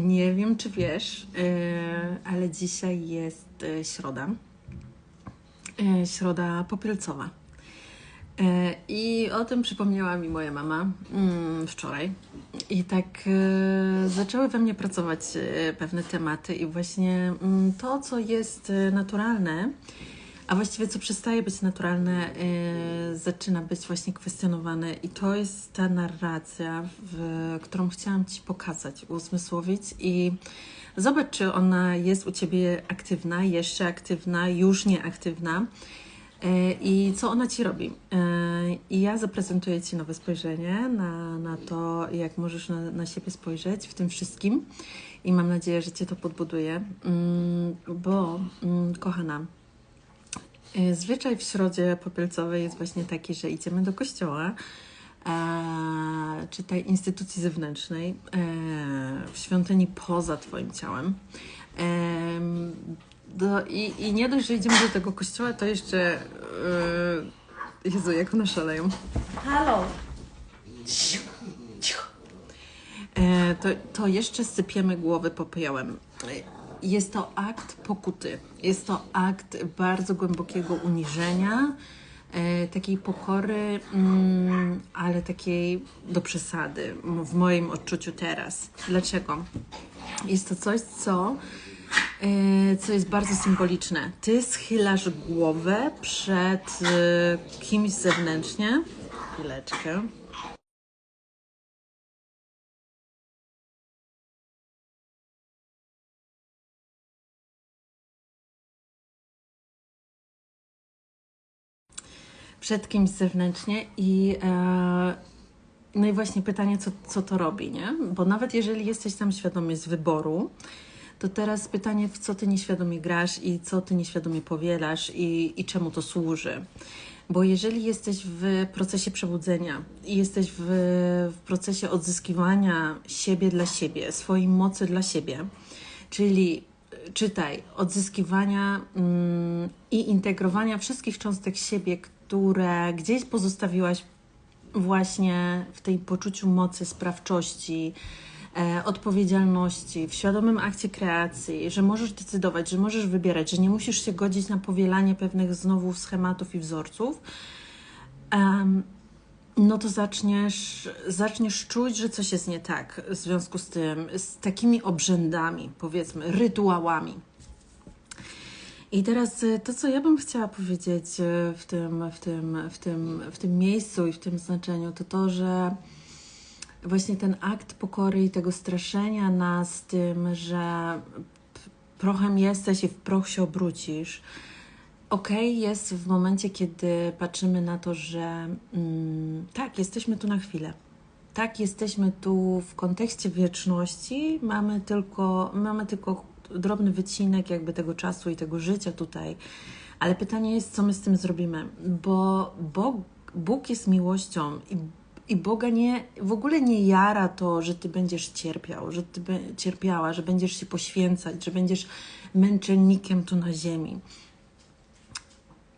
Nie wiem, czy wiesz, e, ale dzisiaj jest e, środa. E, Środa popielcowa. I o tym przypomniała mi moja mama mm, wczoraj. I tak zaczęły we mnie pracować pewne tematy, i właśnie mm, to, co jest naturalne, a właściwie co przestaje być naturalne, e, zaczyna być właśnie kwestionowane. I to jest ta narracja, w, którą chciałam Ci pokazać, uzmysłowić. I zobacz, czy ona jest u Ciebie aktywna, jeszcze aktywna, już nieaktywna. E, I co ona ci robi? E, I ja zaprezentuję ci nowe spojrzenie na, na to, jak możesz na, na siebie spojrzeć w tym wszystkim. I mam nadzieję, że cię to podbuduje, Mm, bo, mm, kochana, zwyczaj w środzie popielcowej jest właśnie taki, że idziemy do kościoła, e, czy tej instytucji zewnętrznej, e, w świątyni poza Twoim ciałem. Em, do, i, I nie dość, że idziemy do tego kościoła, to jeszcze. Yy, Jezu, jak one szaleją. Halo! E, to, to jeszcze sypiemy głowy popiołem. Jest to akt pokuty. Jest to akt bardzo głębokiego uniżenia, e, takiej pokory, mm, ale takiej do przesady, w moim odczuciu teraz. Dlaczego? Jest to coś, co, e, co jest bardzo symboliczne. Ty schylasz głowę przed e, kimś zewnętrznie. Chwileczkę. Przed kimś zewnętrznie i e, no i właśnie pytanie, co, co to robi, nie? Bo nawet jeżeli jesteś tam świadomy z wyboru, to teraz pytanie, w co ty nieświadomie grasz i co ty nieświadomie powielasz i, i czemu to służy. Bo jeżeli jesteś w procesie przebudzenia i jesteś w, w procesie odzyskiwania siebie dla siebie, swojej mocy dla siebie, czyli czytaj, odzyskiwania mm, i integrowania wszystkich cząstek siebie, które gdzieś pozostawiłaś właśnie w tej poczuciu mocy, sprawczości, e, odpowiedzialności, w świadomym akcie kreacji, że możesz decydować, że możesz wybierać, że nie musisz się godzić na powielanie pewnych znowu schematów i wzorców, no to zaczniesz, zaczniesz czuć, że coś jest nie tak w związku z tym, z takimi obrzędami, powiedzmy, rytuałami. I teraz y, to, co ja bym chciała powiedzieć y, w tym, w tym, w tym, w tym miejscu i w tym znaczeniu, to to, że właśnie ten akt pokory i tego straszenia nas tym, że prochem jesteś i w proch się obrócisz, okej jest w momencie, kiedy patrzymy na to, że mm, tak, jesteśmy tu na chwilę. Tak, jesteśmy tu w kontekście wieczności, mamy tylko, mamy tylko drobny wycinek jakby tego czasu i tego życia tutaj. Ale pytanie jest, co my z tym zrobimy, bo Bóg, Bóg jest miłością i, i Boga nie, w ogóle nie jara to, że Ty będziesz cierpiał, że Ty cierpiała, że będziesz się poświęcać, że będziesz męczennikiem tu na ziemi.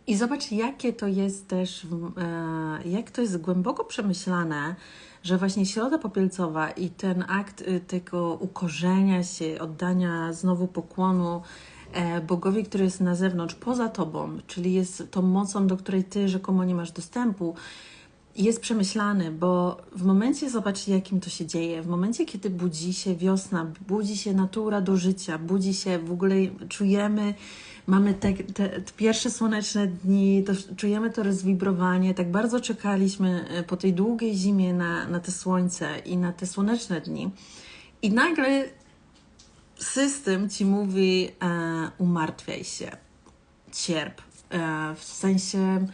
I zobacz, jakie to jest też, e, jak to jest głęboko przemyślane, że właśnie środa popielcowa i ten akt y, tego ukorzenia się, oddania znowu pokłonu e, Bogowi, który jest na zewnątrz, poza tobą, czyli jest tą mocą, do której ty rzekomo nie masz dostępu, jest przemyślany, bo w momencie, zobaczcie, jakim to się dzieje, w momencie, kiedy budzi się wiosna, budzi się natura do życia, budzi się, w ogóle czujemy, mamy te, te, te pierwsze słoneczne dni, to czujemy to rozwibrowanie, tak bardzo czekaliśmy e, po tej długiej zimie na, na te słońce i na te słoneczne dni. I nagle system ci mówi e, umartwiaj się, cierp, e, w sensie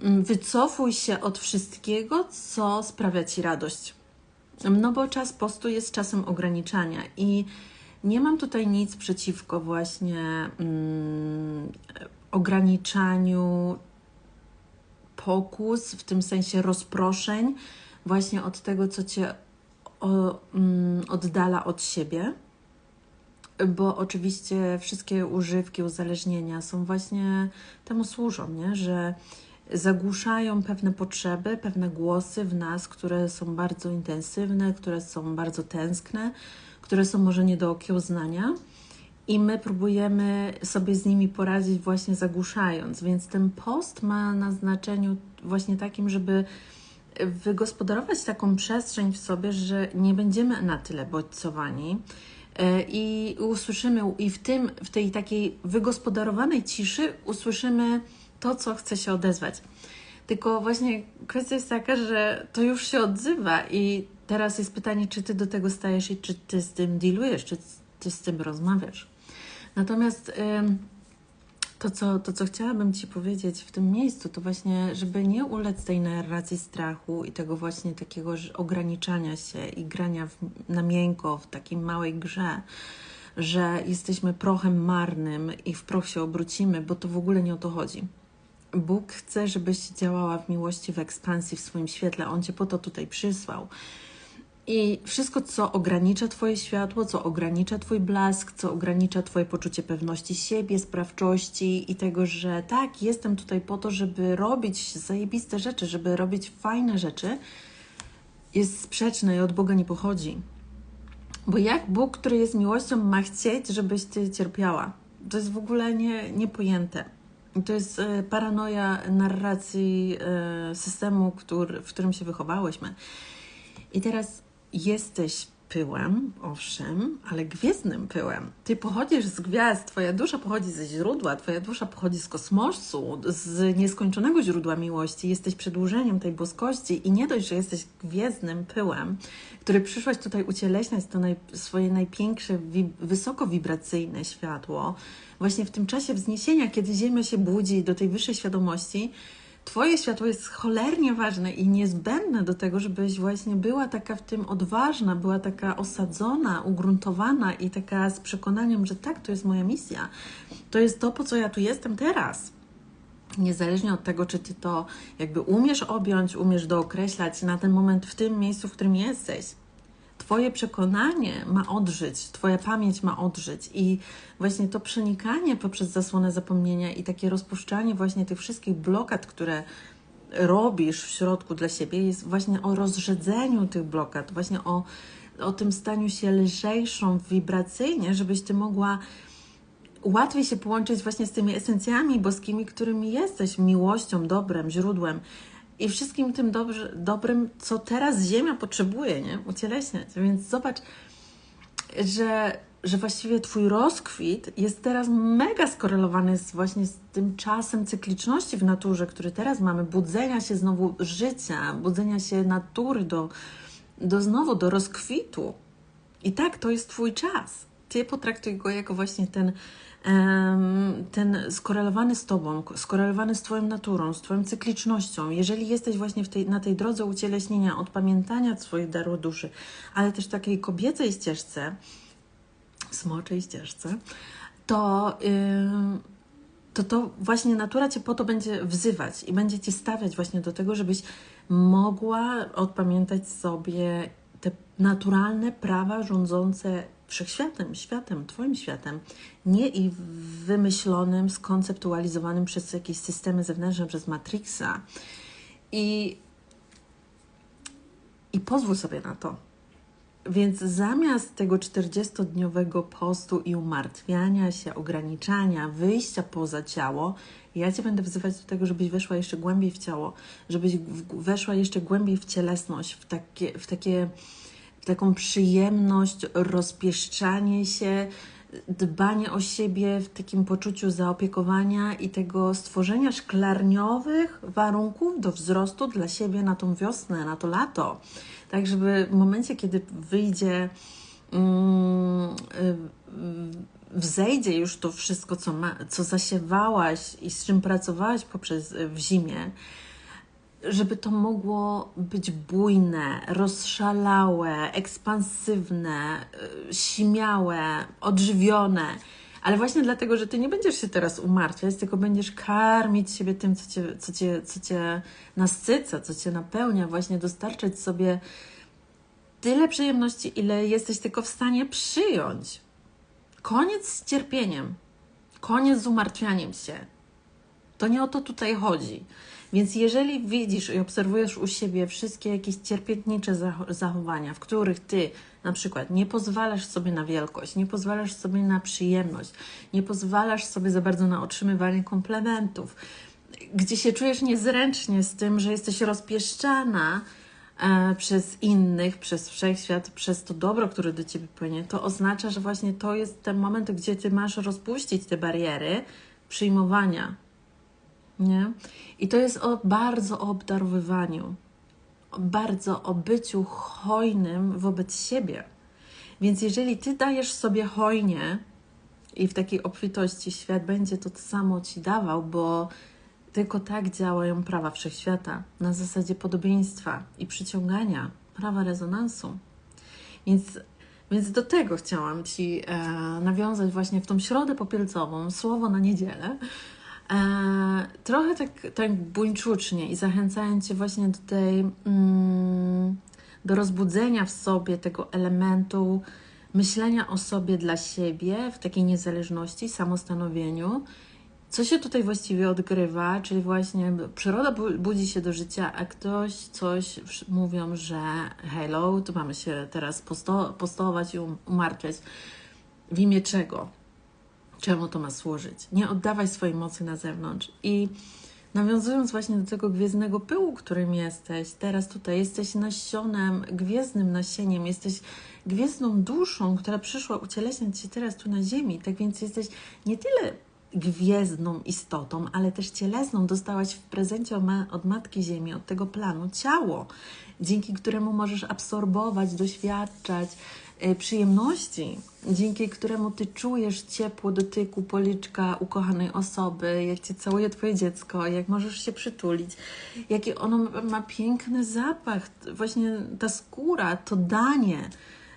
wycofuj się od wszystkiego, co sprawia ci radość. No bo czas postu jest czasem ograniczania i nie mam tutaj nic przeciwko właśnie mm, ograniczaniu pokus, w tym sensie rozproszeń, właśnie od tego, co cię o, mm, oddala od siebie. Bo oczywiście wszystkie używki, uzależnienia są właśnie temu służą, nie? że zagłuszają pewne potrzeby, pewne głosy w nas, które są bardzo intensywne, które są bardzo tęskne, które są może nie do okiełznania i my próbujemy sobie z nimi poradzić właśnie zagłuszając. Więc ten post ma na znaczeniu właśnie takim, żeby wygospodarować taką przestrzeń w sobie, że nie będziemy na tyle bodźcowani e, i usłyszymy, i w tym, w tej takiej wygospodarowanej ciszy usłyszymy to, co chce się odezwać. Tylko właśnie kwestia jest taka, że to już się odzywa i teraz jest pytanie, czy ty do tego stajesz i czy ty z tym dealujesz, czy ty z tym rozmawiasz. Natomiast to co, to, co chciałabym Ci powiedzieć w tym miejscu, to właśnie, żeby nie ulec tej narracji strachu i tego właśnie takiego ograniczania się i grania w, na miękko w takiej małej grze, że jesteśmy prochem marnym i w proch się obrócimy, bo to w ogóle nie o to chodzi. Bóg chce, żebyś działała w miłości, w ekspansji, w swoim świetle. On Cię po to tutaj przysłał. I wszystko, co ogranicza Twoje światło, co ogranicza Twój blask, co ogranicza Twoje poczucie pewności siebie, sprawczości i tego, że tak, jestem tutaj po to, żeby robić zajebiste rzeczy, żeby robić fajne rzeczy, jest sprzeczne i od Boga nie pochodzi. Bo jak Bóg, który jest miłością, ma chcieć, żebyś Ty cierpiała? To jest w ogóle nie, niepojęte. To jest e, paranoja narracji e, systemu, który, w którym się wychowałyśmy. I teraz jesteś pyłem, owszem, ale gwiezdnym pyłem. Ty pochodzisz z gwiazd, twoja dusza pochodzi ze źródła, twoja dusza pochodzi z kosmosu, z nieskończonego źródła miłości. Jesteś przedłużeniem tej boskości i nie dość, że jesteś gwiezdnym pyłem, który przyszłaś tutaj ucieleśniać to naj, swoje najpiększe, wi, wysoko światło, właśnie w tym czasie wzniesienia, kiedy Ziemia się budzi do tej wyższej świadomości, Twoje światło jest cholernie ważne i niezbędne do tego, żebyś właśnie była taka w tym odważna, była taka osadzona, ugruntowana i taka z przekonaniem, że tak, to jest moja misja. To jest to, po co ja tu jestem teraz. Niezależnie od tego, czy ty to jakby umiesz objąć, umiesz dookreślać na ten moment w tym miejscu, w którym jesteś. Twoje przekonanie ma odżyć, Twoja pamięć ma odżyć i właśnie to przenikanie poprzez zasłonę zapomnienia i takie rozpuszczanie właśnie tych wszystkich blokad, które robisz w środku dla siebie, jest właśnie o rozrzedzeniu tych blokad, właśnie o, o tym staniu się lżejszą wibracyjnie, żebyś Ty mogła łatwiej się połączyć właśnie z tymi esencjami boskimi, którymi jesteś, miłością, dobrem, źródłem i wszystkim tym dobrze, dobrym, co teraz Ziemia potrzebuje, nie? Ucieleśniać. Więc zobacz, że, że właściwie Twój rozkwit jest teraz mega skorelowany z, właśnie z tym czasem cykliczności w naturze, który teraz mamy, budzenia się znowu życia, budzenia się natury do, do znowu, do rozkwitu. I tak, to jest Twój czas. Ty potraktuj go jako właśnie ten ten skorelowany z Tobą, skorelowany z Twoją naturą, z Twoją cyklicznością, jeżeli jesteś właśnie tej, na tej drodze ucieleśnienia, odpamiętania swoich daru duszy, ale też takiej kobiecej ścieżce, smoczej ścieżce, to, to to właśnie natura Cię po to będzie wzywać i będzie Cię stawiać właśnie do tego, żebyś mogła odpamiętać sobie te naturalne prawa rządzące wszechświatem, światem, Twoim światem, nie i wymyślonym, skonceptualizowanym przez jakieś systemy zewnętrzne, przez Matrixa. I, i pozwól sobie na to. Więc zamiast tego 40-dniowego postu i umartwiania się, ograniczania, wyjścia poza ciało, ja Cię będę wzywać do tego, żebyś weszła jeszcze głębiej w ciało, żebyś weszła jeszcze głębiej w cielesność, w takie, w takie taką przyjemność, rozpieszczanie się, dbanie o siebie w takim poczuciu zaopiekowania i tego stworzenia szklarniowych warunków do wzrostu dla siebie na tą wiosnę, na to lato. Tak, żeby w momencie, kiedy wyjdzie, mm, wzejdzie już to wszystko, co, ma, co zasiewałaś i z czym pracowałaś poprzez w zimie, żeby to mogło być bujne, rozszalałe, ekspansywne, y, śmiałe, odżywione. Ale właśnie dlatego, że ty nie będziesz się teraz umartwiać, tylko będziesz karmić siebie tym, co cię, co cię, co cię nasyca, co cię napełnia, właśnie dostarczać sobie tyle przyjemności, ile jesteś tylko w stanie przyjąć. Koniec z cierpieniem, koniec z umartwianiem się. To nie o to tutaj chodzi. Więc jeżeli widzisz i obserwujesz u siebie wszystkie jakieś cierpiętnicze zachowania, w których ty Na przykład nie pozwalasz sobie na wielkość, nie pozwalasz sobie na przyjemność, nie pozwalasz sobie za bardzo na otrzymywanie komplementów, gdzie się czujesz niezręcznie z tym, że jesteś rozpieszczana e, przez innych, przez wszechświat, przez to dobro, które do ciebie płynie, to oznacza, że właśnie to jest ten moment, gdzie ty masz rozpuścić te bariery przyjmowania. Nie? I to jest o bardzo o obdarowywaniu, bardzo o byciu hojnym wobec siebie. Więc jeżeli ty dajesz sobie hojnie i w takiej obfitości świat będzie to samo ci dawał, bo tylko tak działają prawa wszechświata na zasadzie podobieństwa i przyciągania, prawa rezonansu. Więc, więc do tego chciałam Ci e, nawiązać właśnie w tą środę popielcową, słowo na niedzielę. E, trochę tak, tak buńczucznie i zachęcając Cię właśnie do tej, mm, do rozbudzenia w sobie tego elementu myślenia o sobie dla siebie w takiej niezależności, samostanowieniu co się tutaj właściwie odgrywa, czyli właśnie przyroda budzi się do życia, a ktoś coś mówią, że hello, tu mamy się teraz posto postować i um, umartwiać. W imię czego? Czemu to ma służyć? Nie oddawaj swojej mocy na zewnątrz. I nawiązując właśnie do tego gwiezdnego pyłu, którym jesteś, teraz tutaj jesteś nasionem, gwiezdnym nasieniem, jesteś gwiezdną duszą, która przyszła ucieleśniać się teraz tu na Ziemi. Tak więc jesteś nie tyle gwiezdną istotą, ale też cielesną. Dostałaś w prezencie od Matki Ziemi, od tego planu, ciało, dzięki któremu możesz absorbować, doświadczać przyjemności, dzięki któremu ty czujesz ciepło dotyku policzka ukochanej osoby, jak cię całuje twoje dziecko, jak możesz się przytulić, jaki ono ma piękny zapach, właśnie ta skóra, to danie,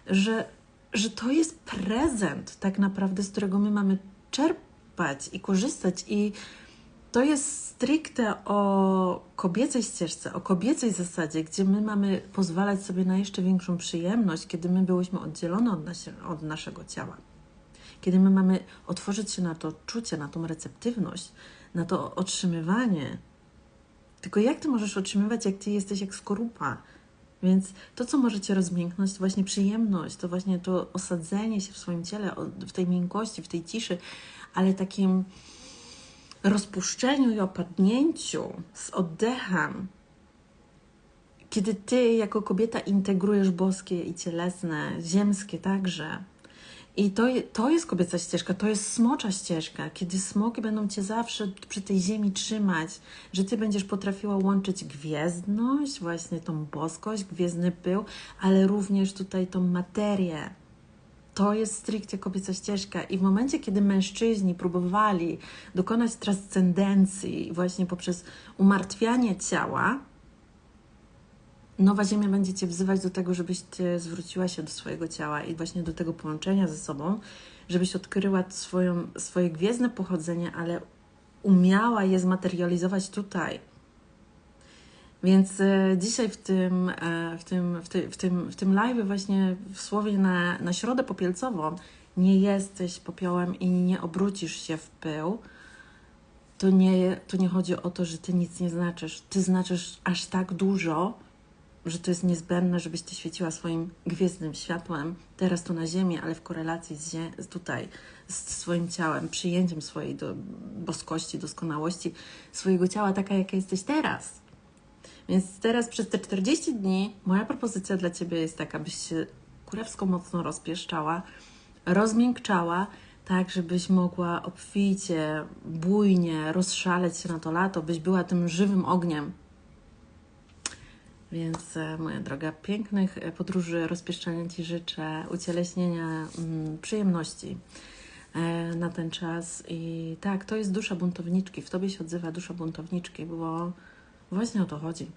że, że to jest prezent tak naprawdę, z którego my mamy czerpać i korzystać. I to jest stricte o kobiecej ścieżce, o kobiecej zasadzie, gdzie my mamy pozwalać sobie na jeszcze większą przyjemność, kiedy my byłyśmy oddzielone od, od naszego ciała. Kiedy my mamy otworzyć się na to czucie, na tą receptywność, na to otrzymywanie. Tylko jak ty możesz otrzymywać, jak ty jesteś jak skorupa? Więc to, co możecie rozmięknąć, to właśnie przyjemność, to właśnie to osadzenie się w swoim ciele, w tej miękkości, w tej ciszy, ale takim rozpuszczeniu i opadnięciu z oddechem, kiedy ty jako kobieta integrujesz boskie i cielesne, ziemskie także. I to, to jest kobieca ścieżka, to jest smocza ścieżka, kiedy smoki będą cię zawsze przy tej ziemi trzymać, że ty będziesz potrafiła łączyć gwiezdność, właśnie tą boskość, gwiezdny pył, ale również tutaj tą materię, to jest stricte kobieca ścieżka. I w momencie, kiedy mężczyźni próbowali dokonać transcendencji właśnie poprzez umartwianie ciała, Nowa Ziemia będzie Cię wzywać do tego, żebyś zwróciła się do swojego ciała i właśnie do tego połączenia ze sobą, żebyś odkryła swoją, swoje gwiezdne pochodzenie, ale umiała je zmaterializować tutaj więc e, dzisiaj w tym, e, w tym, w ty, w tym, w tym live właśnie w słowie na, na środę popielcową nie jesteś popiołem i nie obrócisz się w pył, to nie, to nie chodzi o to, że ty nic nie znaczysz. Ty znaczysz aż tak dużo, że to jest niezbędne, żebyś ty świeciła swoim gwiezdnym światłem teraz tu na ziemi, ale w korelacji z, z tutaj, z swoim ciałem, przyjęciem swojej do, boskości, doskonałości swojego ciała, taka jaka jesteś teraz. Więc teraz przez te 40 dni moja propozycja dla Ciebie jest taka, byś się kurewsko mocno rozpieszczała, rozmiękczała, tak żebyś mogła obficie, bujnie rozszaleć się na to lato, byś była tym żywym ogniem. Więc e, moja droga, pięknych e, podróży, rozpieszczania Ci życzę, ucieleśnienia mm, przyjemności e, na ten czas. I tak, to jest dusza buntowniczki. W Tobie się odzywa dusza buntowniczki, bo Właśnie o to chodzi.